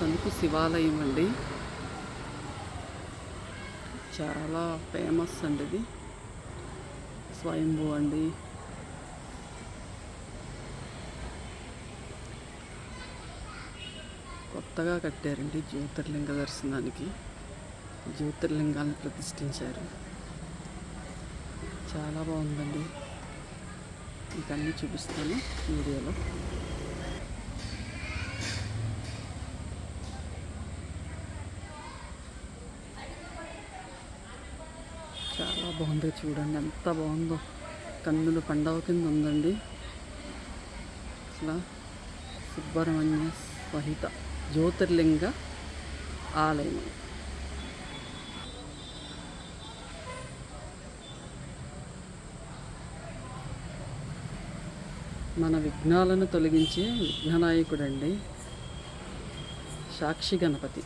తణుకు శివాలయం అండి. చాలా ఫేమస్ అండి ఇది. స్వయంభూ అండి. కొత్తగా కట్టారండి జ్యోతిర్లింగ దర్శనానికి. జ్యోతిర్లింగాన్ని ప్రతిష్ఠించారు. చాలా బాగుందండి. మీకు అన్నీ చూపిస్తాను వీడియోలో చాలా బాగుంది చూడండి ఎంత బాగుందో. కన్నులు పండవ కింద ఉందండి. అసలు సుబ్రహ్మణ్య సహిత జ్యోతిర్లింగ ఆలయం. మన విఘ్నాలను తొలగించే విఘ్ననాయకుడండి సాక్షి గణపతి.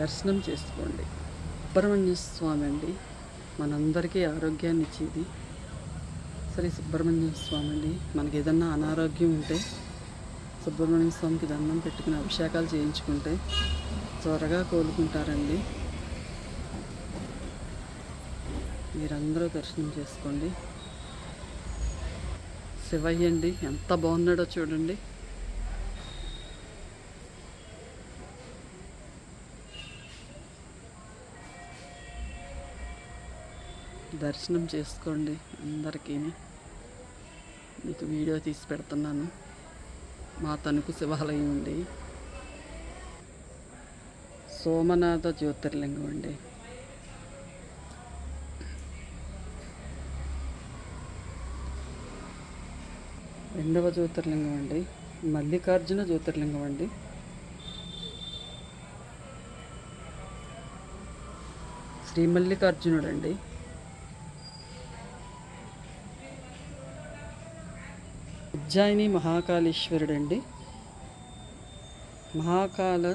దర్శనం చేసుకోండి. సుబ్రహ్మణ్య స్వామి అండి మనందరికీ ఆరోగ్యాన్ని ఇచ్చేది సరే సుబ్రహ్మణ్య స్వామి అండి మనకి ఏదన్నా అనారోగ్యం ఉంటే సుబ్రహ్మణ్య స్వామికి దండం పెట్టుకుని అభిషేకాలు చేయించుకుంటే త్వరగా కోలుకుంటారండి. మీరందరూ దర్శనం చేసుకోండి. శివయ్య అండి ఎంత బాగున్నాడో చూడండి. దర్శనం చేసుకోండి అందరికీ మీకు వీడియో తీసి పెడుతున్నాను. మా తణుకు శివాలయం అండి సోమనాథ జ్యోతిర్లింగం అండి. రెండవ జ్యోతిర్లింగం అండి. మల్లికార్జున జ్యోతిర్లింగం అండి. శ్రీ మల్లికార్జునుడు అండి ఉజ్జాయిని మహాకాళేశ్వరుడు అండి మహాకాల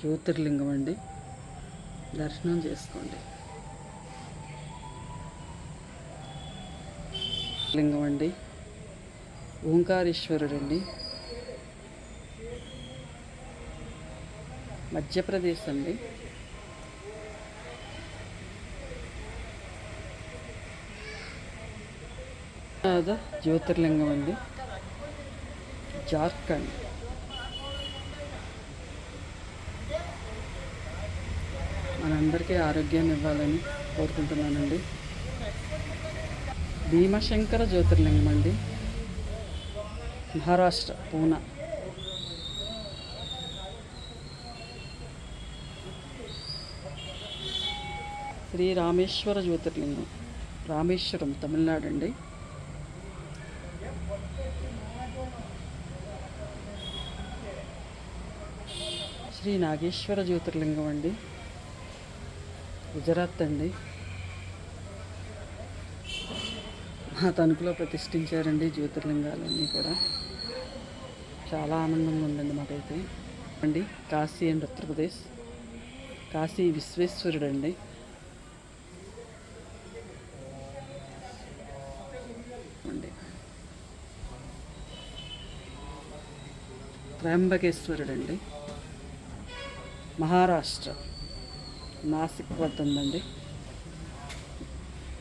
జ్యోతిర్లింగం అండి. దర్శనం చేసుకోండి. లింగం అండి. ఓంకారేశ్వరుడు అండి మధ్యప్రదేశ్ అండి. జ్యోతిర్లింగం అండి. జార్ఖండ్. మనందరికీ ఆరోగ్యాన్ని ఇవ్వాలని కోరుకుంటున్నానండి. భీమశంకర జ్యోతిర్లింగం అండి. మహారాష్ట్ర పూనా. శ్రీ రామేశ్వర జ్యోతిర్లింగం రామేశ్వరం తమిళనాడు అండి. శ్రీ నాగేశ్వర జ్యోతిర్లింగం అండి. గుజరాత్ అండి. మా తణుకులో ప్రతిష్ఠించారండి జ్యోతిర్లింగాలన్నీ కూడా. చాలా ఆనందంగా ఉందండి మాకైతే. అండి కాశీ అండ్ ఉత్తరప్రదేశ్. కాశీ విశ్వేశ్వరుడు అండి. త్రయంబకేశ్వరుడు అండి మహారాష్ట్ర. నాసిక్ వద్ద ఉందండి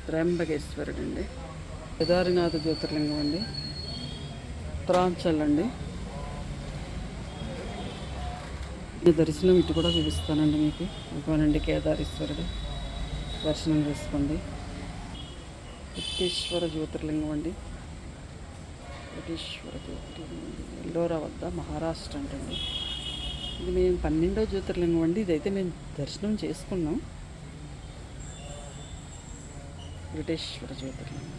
త్రయంబకేశ్వరుడు అండి కేదారినాథ జ్యోతిర్లింగం అండి. ఉత్తరాంచల్ అండి దర్శనం ఇటు కూడా చూపిస్తానండి మీకు. ఇవ్వనండి కేదారేశ్వరుడు. దర్శనం చేసుకోండి. ఉత్తేశ్వర జ్యోతిర్లింగం అండి. ఉత్తేశ్వర జ్యోతిర్లింగం. ఎల్లోరా వద్ద మహారాష్ట్ర అంటండి. ఇది మేము పన్నెండో జ్యోతిర్లింగం అండి. ఇదైతే మేము దర్శనం చేసుకున్నాం. విటేశ్వర జ్యోతిర్లింగం.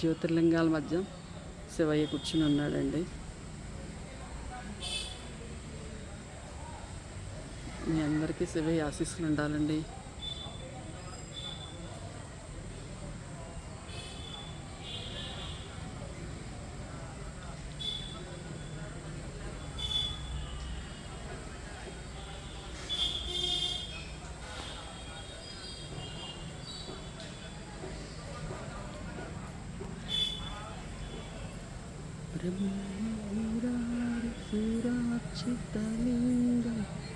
జ్యోతిర్లింగాల మధ్య శివయ్య కూర్చుని ఉన్నాడండి. మీ అందరికీ శివయ్య ఆశీస్సులు ఉండాలండి. బ్రహ్మ సూరాక్షితలీ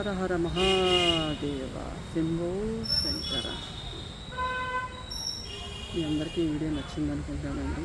హర హర మహాదేవ శంభో శంకర. మీ అందరికీ ఈ వీడియో నచ్చిందనుకుంటానండి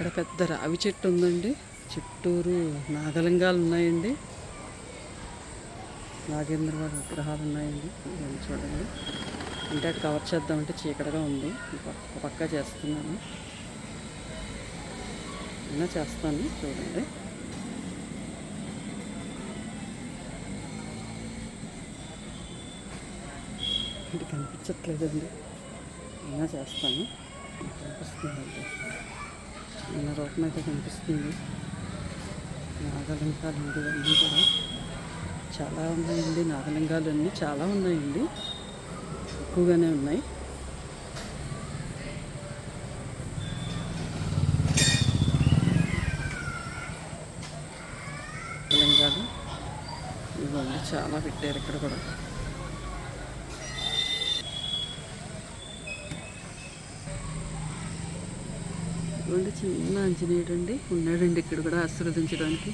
అక్కడ ఇక్కడ పెద్ద రావి చెట్టు ఉందండి. చుట్టూరు నాగలింగాలు ఉన్నాయండి. నాగేంద్ర వారి విగ్రహాలు ఉన్నాయండి. చూడండి. అంటే అటు కవర్ చేద్దామంటే చీకటిగా ఉంది. పక్క- ఒక పక్క చేస్తున్నాను. అయినా చేస్తాను. చూడండి. ఇది కనిపించట్లేదండి. అయినా చేస్తాను. కనిపిస్తుందండి. చిన్న రూపం అయితే కనిపిస్తుంది. నాగలింగాలు అండి ఇవన్నీ కూడా. చాలా ఉన్నాయండి. నాగలింగాలు అన్నీ చాలా ఉన్నాయండి. ఎక్కువగానే ఉన్నాయి. లింగాలు ఇవన్నీ చాలా పెట్టారు ఇక్కడ కూడా. ఇవ్వండి చిన్న ఆంజనేయుడు అండి. ఉన్నాడండి ఇక్కడ కూడా ఆశీర్వదించడానికి.